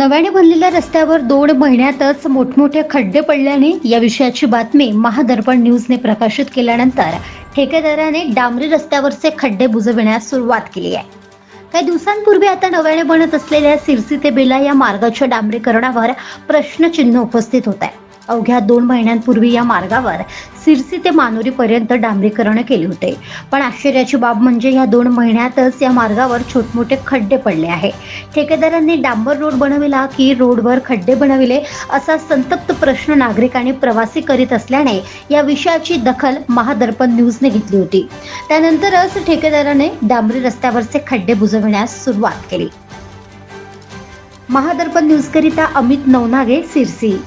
नव्याने बनलेल्या रस्त्यावर दोन महिन्यातच मोठमोठे खड्डे पडल्याने या विषयाची बातमी महादर्पण न्यूजने प्रकाशित केल्यानंतर ठेकेदाराने डांबरी रस्त्यावरचे खड्डे बुजविण्यास सुरुवात केली आहे. काही दिवसांपूर्वी आता नव्याने बनत असलेल्या सिरसी ते बेला या मार्गाच्या डांबरीकरणावर प्रश्नचिन्ह उपस्थित होत आहे. अवघ्या दोन महिन्यांपूर्वी या मार्गावर सिरसी ते मानुरीपर्यंत डांबरीकरण केले होते. पण आश्चर्याची बाब म्हणजे या दोन महिन्यातच या मार्गावर छोटमोठे खड्डे पडले आहे. ठेकेदारांनी डांबर रोड बनविला की रोडवर खड्डे बनविले असा संतप्त प्रश्न नागरिकांनी प्रवासी करीत असल्याने या विषयाची दखल महादर्पण न्यूजने घेतली होती. त्यानंतरच ठेकेदाराने डांबरी रस्त्यावरचे खड्डे बुजविण्यास सुरुवात केली. महादर्पण न्यूजकरिता अमित नवनागे सिरसी.